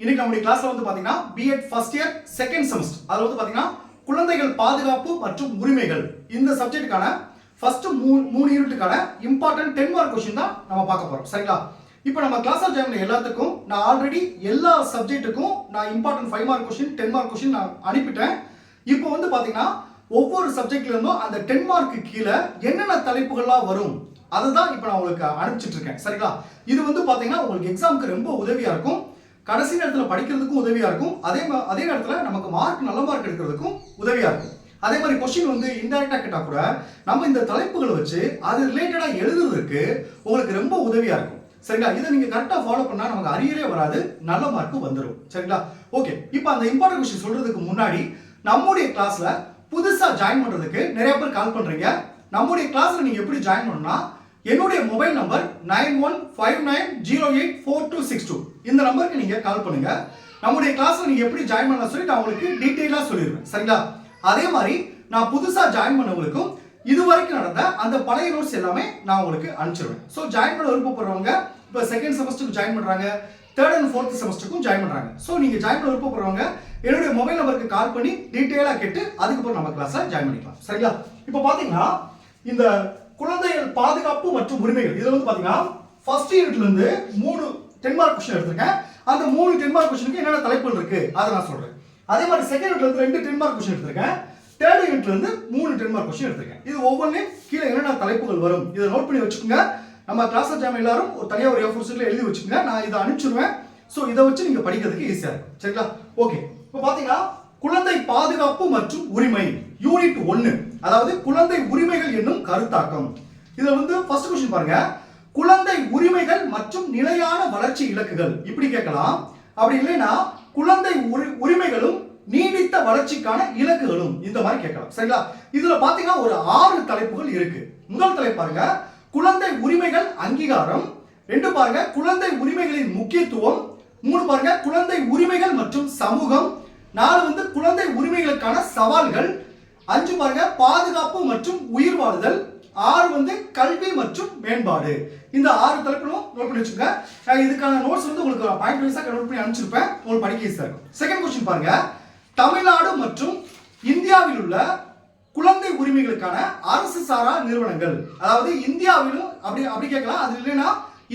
இன்னைக்கு நம்முடைய கிளாஸ்ல வந்து பாத்தீங்கன்னா B Ed first year second semester அதுல வந்து பாத்தீங்கன்னா குழந்தைகள் பாதுகாப்பு மற்றும் உரிமைகள். இந்த சப்ஜெக்ட்டுக்கான ஃபர்ஸ்ட் மூணு மூணு யூனிட்டுக்கான இம்பார்ட்டன்ட் டென் மார்க் கொஸ்டின் தான் நம்ம பார்க்க போறோம். சரிங்களா? இப்போ நம்ம கிளாஸ் ஆஃப் ஜாயின் எல்லாத்துக்கும் நான் ஆல்ரெடி எல்லா சப்ஜெக்ட்டுக்கும் நான் important five mark question ten mark question நான் அனுப்பிட்டேன். இப்போ வந்து பாத்தீங்கன்னா ஒவ்வொரு சப்ஜெக்ட்ல இருந்தும் அந்த டென் மார்க்கு கீழே என்னென்ன தலைப்புகள்லாம் வரும் அதுதான் இப்போ நான் உங்களுக்கு அனுப்பிச்சிட்டு இருக்கேன். சரிங்களா? இது வந்து பாத்தீங்கன்னா உங்களுக்கு எக்ஸாமுக்கு ரொம்ப உதவியா இருக்கும். கடைசி நேரத்தில் படிக்கிறதுக்கும் உதவியாக இருக்கும். அதே அதே நேரத்தில் நமக்கு மார்க் நல்ல மார்க் எடுக்கிறதுக்கும் உதவியாக இருக்கும். அதே மாதிரி கொஸ்டின் வந்து இன்டெரக்டாக கேட்டால் கூட நம்ம இந்த தலைப்புகளை வச்சு அது ரிலேட்டடாக எழுதுறதுக்கு உங்களுக்கு ரொம்ப உதவியாக இருக்கும். சரிங்களா? இதை நீங்கள் கரெக்டாக ஃபாலோ பண்ணால் நமக்கு அரியரே வராது நல்ல மார்க்கு வந்துடும் சரிங்களா? ஓகே இப்போ அந்த இம்பார்ட்டன்ட் கொஸ்டின் சொல்றதுக்கு முன்னாடி நம்முடைய கிளாஸில் புதுசாக ஜாயின் பண்ணுறதுக்கு நிறைய பேர் கால் பண்ணுறீங்க நம்முடைய கிளாஸில் நீங்கள் எப்படி ஜாயின் பண்ணணும்னா என்னுடைய mobile number nine one five nine zero eight four two six two. இந்த நம்பருக்கு நீங்கள் கால் பண்ணுங்க. நம்முடைய கிளாஸில் நீங்கள் எப்படி ஜாயின் பண்ணலாம் சொல்லி நான் உங்களுக்கு டீட்டெயிலாக சொல்லிடுவேன் சரிங்களா? அதே மாதிரி நான் புதுசாக ஜாயின் பண்ணவங்களுக்கும் இது வரைக்கும் நடந்த அந்த பழைய நோட்ஸ் எல்லாமே நான் உங்களுக்கு அனுப்பிச்சிருவேன். ஸோ ஜாயின் பண்ண விருப்பப்படுறவங்க இப்போ செகண்ட் செமஸ்டருக்கு ஜாயின் பண்ணுறாங்க தேர்ட் அண்ட் ஃபோர்த் செமஸ்டருக்கும் ஜாயின் பண்ணுறாங்க ஸோ நீங்கள் ஜாயின் பண்ண விருப்பப்படுறவங்க என்னுடைய மொபைல் நம்பருக்கு கால் பண்ணி டீட்டெயிலாக கேட்டு அதுக்கப்புறம் நம்ம கிளாஸை ஜாயின் பண்ணிக்கலாம். சரிங்களா? இப்போ பார்த்தீங்கன்னா இந்த குழந்தைகள் பாதுகாப்பு மற்றும் உரிமைகள். இதில் வந்து பார்த்தீங்கன்னா ஃபர்ஸ்ட் யூனிட்லேருந்து மூணு டென் மார்க் கொஸ்டின் எடுத்திருக்கேன். அந்த மூணு டென் மார்க் கொஸ்டினுக்கு என்னென்ன தலைப்புகள் இருக்கு? அதை நான் சொல்கிறேன் அதே மாதிரி செகண்ட் யூனிட்லேருந்து ரெண்டு டென் மார்க் கொஸ்டின் எடுத்திருக்கேன் தேர்ட் யூனிட்லேருந்து மூணு டென் மார்க் கொஸ்டின் எடுத்திருக்கேன். இது ஒவ்வொன்றையும் கீழே என்னென்ன தலைப்புகள் வரும்? இதை நோட் பண்ணி வச்சுக்கோங்க. நம்ம கிளாஸ் ஜாம் எல்லாரும் ஒரு தனியாக ஒரு ஏ சீட்டில் எழுதி வச்சுக்கோங்க. நான் இதை அனுப்பிச்சிருவேன். ஸோ இதை வச்சு நீங்கள் படிக்கிறதுக்கு ஈஸியாக இருக்கும். சரிங்களா? ஓகே இப்போ பார்த்தீங்கன்னா குழந்தை பாதுகாப்பு மற்றும் உரிமை யூனிட் ஒன்னு அதாவது குழந்தை உரிமைகள் என்னும் கருத்தாக்கம். இதுல வந்து ஃபர்ஸ்ட் கொஸ்டின் பாருங்க. குழந்தை உரிமைகள் மற்றும் நிலையான வளர்ச்சி இலக்குகள். இப்படி கேட்கலாம். அப்படி இல்லைன்னா குழந்தை உரி- உரிமைகளும் நீடித்த வளர்ச்சிக்கான இலக்குகளும். இந்த மாதிரி கேட்கலாம். சரிங்களா? இதுல பாத்தீங்கன்னா ஒரு ஆறு தலைப்புகள் இருக்கு. முதல் தலைப்பு பாருங்க. குழந்தை உரிமைகள் அங்கீகாரம். ரெண்டு பாருங்க. குழந்தை உரிமைகளின் முக்கியத்துவம். மூணு பாருங்க. குழந்தை உரிமைகள் மற்றும் சமூகம். நாலு வந்து குழந்தை உரிமைகளுக்கான சவால்கள். அஞ்சு பாருங்க பாதுகாப்பு மற்றும் உயிர் வாழுதல். ஆறு வந்து கல்வி மற்றும் மேம்பாடு. இந்த ஆறு தலைப்பிலும் நோட் பண்ணி வச்சுங்க இதுக்கான நோட்ஸ் வந்து உங்களுக்கு பாயிண்ட் வைஸாக நோட் பண்ணி அனுப்பிச்சிருப்பேன். உங்களுக்கு படிக்க ஈஸியாக இருக்கும். செகண்ட் கொஸ்டின் பாருங்க. தமிழ்நாடு மற்றும் இந்தியாவில் உள்ள குழந்தை உரிமைகளுக்கான அரசு சாரா நிறுவனங்கள். அதாவது இந்தியாவிலும் அப்படி அப்படி கேட்கலாம். அது இல்லைன்னா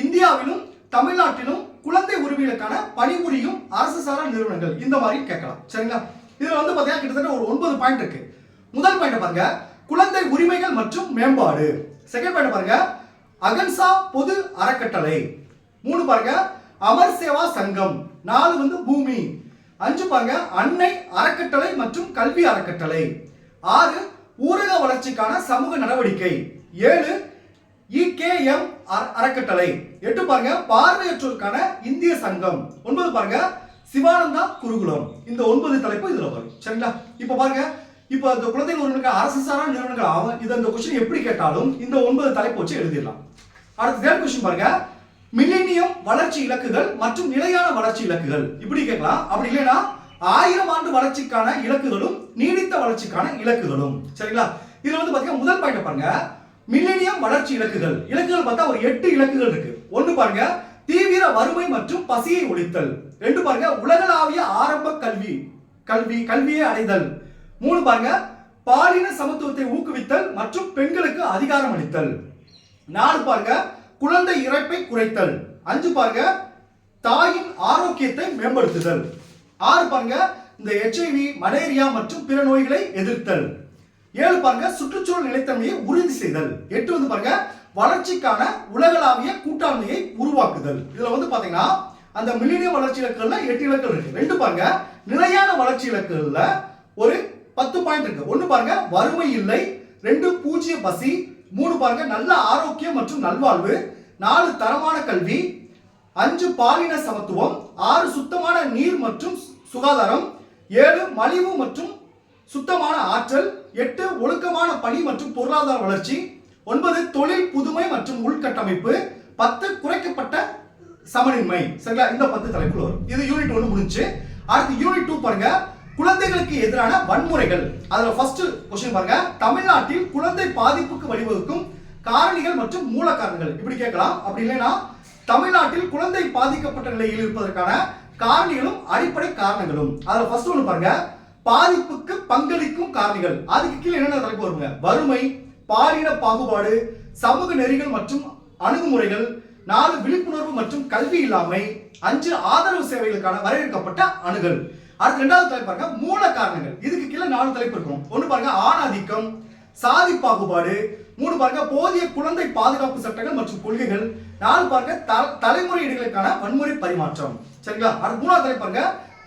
இந்தியாவிலும் தமிழ்நாட்டிலும் குழந்தை உரிமைகளுக்கான பணிபுரியும் அரசு சாரா நிறுவனங்கள். இந்த மாதிரி கேட்கலாம். சரிங்களா? இதுல வந்து பாத்தீங்கன்னா கிட்டத்தட்ட ஒரு ஒன்பது பாயிண்ட் இருக்கு. முதல் பாயிண்ட் பாருங்க. குழந்தை உரிமைகள் மற்றும் மேம்பாடு. செகண்ட் பாயிண்ட் பாருங்க. அகன்சா பொது அறக்கட்டளை. மூணு பாருங்க. அமர் சேவா சங்கம். நாலு வந்து பூமி. அஞ்சு பாருங்க. அன்னை அறக்கட்டளை மற்றும் கல்வி அறக்கட்டளை. ஆறு ஊரக வளர்ச்சிக்கான சமூக நடவடிக்கை. ஏழு இகேஎம் அறக்கட்டளை. எட்டு பாருங்க பார்வையற்றோருக்கான இந்திய சங்கம். ஒன்பது பாருங்க சிவானந்தா குருகுலம். இந்த ஒன்பது தலைப்பு இதுல வரும். சரிங்களா? இப்ப பாருங்க இப்ப இந்த குழந்தைகள் ஒருவனுக்கு அரசு சாரா நிறுவனங்கள் ஆகும் இது அந்த கொஸ்டின் எப்படி கேட்டாலும் இந்த ஒன்பது தலைப்பு வச்சு எழுதிடலாம். அடுத்த தேர்ட் கொஸ்டின் பாருங்க மில்லேனியம் வளர்ச்சி இலக்குகள் மற்றும் நிலையான வளர்ச்சி இலக்குகள். இப்படி கேட்கலாம். அப்படி இல்லைன்னா ஆயிரம் ஆண்டு வளர்ச்சிக்கான இலக்குகளும் நீடித்த வளர்ச்சிக்கான இலக்குகளும். சரிங்களா? இதுல வந்து பாத்தீங்கன்னா முதல் பாயிண்ட் பாருங்க மில்லினியம் வளர்ச்சி இலக்குகள். இலக்குகள் பார்த்தா ஒரு எட்டு இலக்குகள் இருக்கு. ஒன்னு பாருங்க தீவிர வறுமை மற்றும் பசியை ஒழித்தல். ரெண்டு பாருங்க உலகளாவிய ஆரம்ப கல்வி. கல்வி கல்வியை அடைதல். மூணு பாருங்க பாலின சமத்துவத்தை ஊக்குவித்தல் மற்றும் பெண்களுக்கு அதிகாரம் அளித்தல். நாலு பாருங்க குழந்தை இறப்பை குறைத்தல். அஞ்சு பாருங்க தாயின் ஆரோக்கியத்தை மேம்படுத்துதல். ஆறு பாருங்க இந்த எச்ஐவி மலேரியா மற்றும் பிற நோய்களை எதிர்த்தல். ஏழு பாருங்க சுற்றுச்சூழல் நிலைத்தன்மையை உறுதி செய்தல். எட்டு வந்து பாருங்க வளர்ச்சிக்கான உலகளாவிய கூட்டாண்மையை உருவாக்குதல். இதுல வந்து பாத்தீங்கன்னா அந்த மில்லினியம் வளர்ச்சி இலக்குகள்ல எட்டு இலக்குகள் இருக்கு. ரெண்டு பாருங்க நிலையான வளர்ச்சி இலக்குகள்ல ஒரு பத்து பாயிண்ட் இருக்கு. ஒன்னு பாருங்க வறுமை இல்லை. ரெண்டு பூஜ்ஜிய பசி. மூணு பாருங்க நல்ல ஆரோக்கியம் மற்றும் நல்வாழ்வு. நாலு தரமான கல்வி. அஞ்சு பாலின சமத்துவம். ஆறு சுத்தமான நீர் மற்றும் சுகாதாரம். ஏழு மலிவு மற்றும் சுத்தமான ஆற்றல் எட்டு ஒழுக்கமான பணி மற்றும் பொருளாதார வளர்ச்சி ஒன்பது தொழில் புதுமை மற்றும் உள்கட்டமைப்பு பத்து குறைக்கப்பட்ட சமநின்மை சரிங்களா? இந்த பத்து தலைப்புகள் வரும். இது யூனிட் ஒன்று முடிஞ்சு அடுத்து யூனிட் டூ பாருங்க. குழந்தைகளுக்கு எதிரான வன்முறைகள். அதுல ஃபர்ஸ்ட் கொஸ்டின் பாருங்க. தமிழ்நாட்டில் குழந்தை பாதிப்புக்கு வழிவகுக்கும் காரணிகள் மற்றும் மூல காரணங்கள் இப்படி கேட்கலாம். அப்படி இல்லைன்னா தமிழ்நாட்டில் குழந்தை பாதிக்கப்பட்ட நிலையில் இருப்பதற்கான காரணிகளும் அடிப்படை காரணங்களும். அதுல ஃபர்ஸ்ட் ஒன்று பாருங்க. பாதிப்புக்கு பங்களிக்கும் காரணிகள். அதுக்கு கீழே என்னென்ன தலைப்பு வருங்க? வறுமை பாலின பாகுபாடு சமூக நெறிகள் மற்றும் அணுகுமுறைகள் நாலு விழிப்புணர்வு மற்றும் கல்வி இல்லாமை அஞ்சு ஆதரவு சேவைகளுக்கான வரையறுக்கப்பட்ட அணுகல். அடுத்து ரெண்டாவது தலைப்பு பாருங்க மூல காரணங்கள். இதுக்கு கீழே நாலு தலைப்பு இருக்கும். ஒன்று பாருங்க ஆணாதிக்கம் சாதி பாகுபாடு மூணு பாருங்க போதிய குழந்தை பாதுகாப்பு சட்டங்கள் மற்றும் கொள்கைகள் நாலு பாருங்க தலைமுறையீடுகளுக்கான வன்முறை பரிமாற்றம். சரிங்களா? அடுத்து மூணாவது தலைப்பு பாருங்க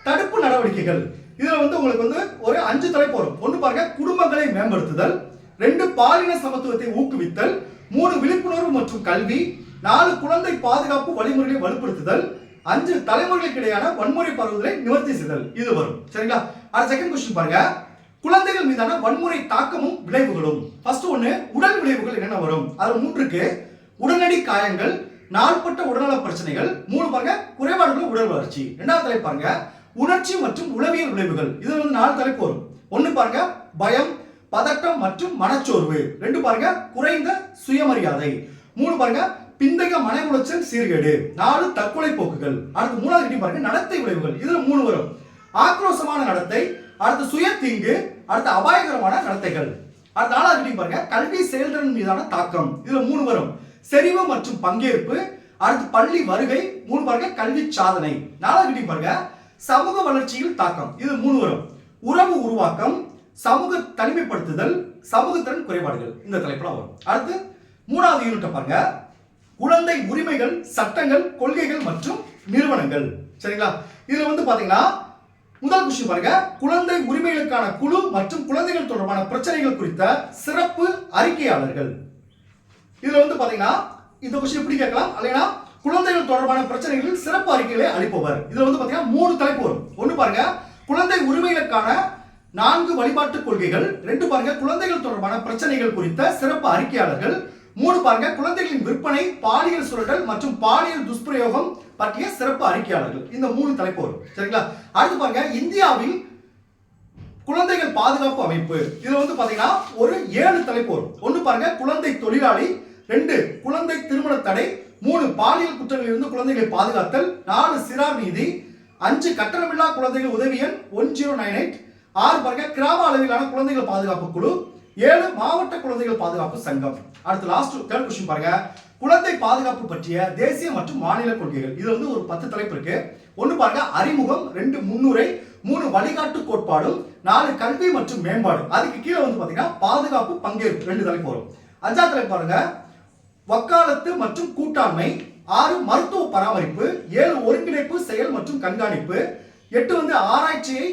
தடுப்பு நடவடிக்கைகள். இதுல வந்து உங்களுக்கு வந்து ஒரு அஞ்சு தலைப்பு வரும். ஒன்று பாருங்க குடும்பங்களை மேம்படுத்துதல் ரெண்டு பாலின சமத்துவத்தை ஊக்குவித்தல் மூணு விழிப்புணர்வு மற்றும் கல்வி நாலு குழந்தை பாதுகாப்பு வழிமுறைகளை வலுப்படுத்துதல் அஞ்சு தலைமுறைகளுக்கு இடையான வன்முறை பரவுதலை நிவர்த்தி செய்தல். இது வரும். சரிங்களா? அடுத்த செகண்ட் கொஸ்டின் பாருங்க. குழந்தைகள் மீதான வன்முறை தாக்கமும் விளைவுகளும். ஃபர்ஸ்ட் ஒன்று உடல் விளைவுகள் என்னென்ன வரும்? அது மூன்றுக்கு உடனடி காயங்கள் நாள்பட்ட உடல்நல பிரச்சனைகள் மூணு பாருங்க குறைபாடுகள் உடல் வளர்ச்சி. ரெண்டாவது தலைப்பு பாருங்க. உணர்ச்சி மற்றும் உளவியல் விளைவுகள். இது வந்து நாலு தலைப்பு வரும். ஒண்ணு பாருங்க பயம் பதட்டம் மற்றும் மனச்சோர்வு. ரெண்டு பாருங்க குறைந்த சுயமரியாதை. மூணு பாருங்க பிந்தைய மன உளைச்சல் சீர்கேடு. நாலு தற்கொலை போக்குகள். அடுத்து மூணாவது கிட்டி பாருங்க நடத்தை விளைவுகள். இதுல மூணு வரும். ஆக்ரோஷமான நடத்தை அடுத்து சுய தீங்கு அடுத்து அபாயகரமான நடத்தைகள். அடுத்த நாலாவது கிட்டி பாருங்க கல்வி செயல்திறன் மீதான தாக்கம். இதுல மூணு வரும். செறிவு மற்றும் பங்கேற்பு அடுத்து பள்ளி வருகை மூணு பாருங்க கல்வி சாதனை. நாலாவது கிட்டி பாருங்க சமூக வளர்ச்சியில் தாக்கம். இது மூணு வரும் உறவு உருவாக்கம் சமூக தனிமைப்படுத்துதல் சமூகத்திறன் குறைபாடுகள். இந்த தலைப்புலாம் வரும். அடுத்து மூணாவது யூனிட்டை பாருங்க. குழந்தை உரிமைகள் சட்டங்கள் கொள்கைகள் மற்றும் நிறுவனங்கள். சரிங்களா? இதுல வந்து பாத்தீங்கன்னா முதல் கொஸ்டின் பாருங்க. குழந்தை உரிமைகளுக்கான குழு மற்றும் குழந்தைகள் தொடர்பான பிரச்சனைகள் குறித்த சிறப்பு அறிக்கையாளர்கள். இதுல வந்து பாத்தீங்கன்னா இந்த கொஸ்டின் எப்படி கேட்கலாம்? இல்லைன்னா குழந்தைகள் தொடர்பான பிரச்சனைகளில் சிறப்பு அறிக்கைகளை அளிப்பவர். இதுல வந்து பாத்தீங்கன்னா மூணு தலைப்பு வரும். ஒண்ணு பாருங்க குழந்தை உரிமைகளுக்கான நான்கு வழிபாட்டு கொள்கைகள். ரெண்டு பாருங்க குழந்தைகள் தொடர்பான பிரச்சனைகள் குறித்த சிறப்பு அறிக்கையாளர்கள். மூணு பாருங்க குழந்தைகளின் விற்பனை பாலியல் சுரண்டல் மற்றும் பாலியல் துஷ்பிரயோகம் பற்றிய சிறப்பு அறிக்கையாளர்கள். இந்த மூணு தலைப்பு வரும். சரிங்களா? அடுத்து பாருங்க இந்தியாவில் குழந்தைகள் பாதுகாப்பு அமைப்பு. இதுல வந்து பாத்தீங்கன்னா ஒரு ஏழு தலைப்பு வரும். ஒண்ணு பாருங்க குழந்தை தொழிலாளி. ரெண்டு குழந்தை திருமண தடை. மூணு பாலியல் குற்றங்களில் இருந்து குழந்தைகளை பாதுகாத்தல் நாலு சிறார் நீதி அஞ்சு கட்டணமில்லா குழந்தைகள் உதவி எண் ஒன் ஜீரோ நைன் எயிட் ஆறு பாருங்க கிராம அளவிலான குழந்தைகள் பாதுகாப்பு குழு ஏழு மாவட்ட குழந்தைகள் பாதுகாப்பு சங்கம். அடுத்து லாஸ்ட் தேர்ட் கொஸ்டின் பாருங்க. குழந்தை பாதுகாப்பு பற்றிய தேசிய மற்றும் மாநில கொள்கைகள். இது வந்து ஒரு பத்து தலைப்பு இருக்கு. ஒன்று பாருங்க அறிமுகம் ரெண்டு முன்னுரை மூணு வழிகாட்டு கோட்பாடும் நாலு கல்வி மற்றும் மேம்பாடு. அதுக்கு கீழே வந்து பாத்தீங்கன்னா பாதுகாப்பு பங்கேற்பு. ரெண்டு தலைப்பு வரும். அஞ்சாவது தலைப்பு பாருங்க. வக்காலத்து மற்றும் கூட்டாண்மை ஆறு மருத்துவ பராமரிப்பு ஏழு ஒருங்கிணைப்பு செயல் மற்றும் கண்காணிப்பு எட்டு வந்து ஆராய்ச்சியை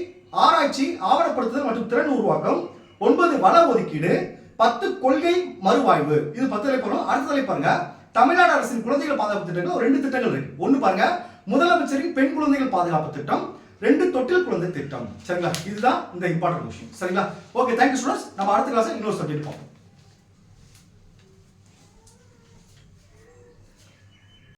ஆராய்ச்சி ஆவணப்படுத்துதல் மற்றும் திறன் உருவாக்கம் ஒன்பது வள ஒதுக்கீடு பத்து கொள்கை மறுவாய்வு. இது பத்து தலைப்பு வரும். அடுத்த தலைப்பு பாருங்க. தமிழ்நாடு அரசின் குழந்தைகள் பாதுகாப்பு திட்டங்கள் ரெண்டு திட்டங்கள் இருக்கு. ஒன்னு பாருங்க. முதலமைச்சரின் பெண் குழந்தைகள் பாதுகாப்பு திட்டம் ரெண்டு தொட்டில் குழந்தை திட்டம். சரிங்களா? இதுதான் இந்த இம்பார்ட்டன்ட் விஷயம் சரிங்களா? ஓகே தேங்க்யூ ஸ்டூடெண்ட்ஸ் நம்ம அடுத்த கிளாஸ் இன்னொரு சப்ஜெக்ட் பார்ப்போம்.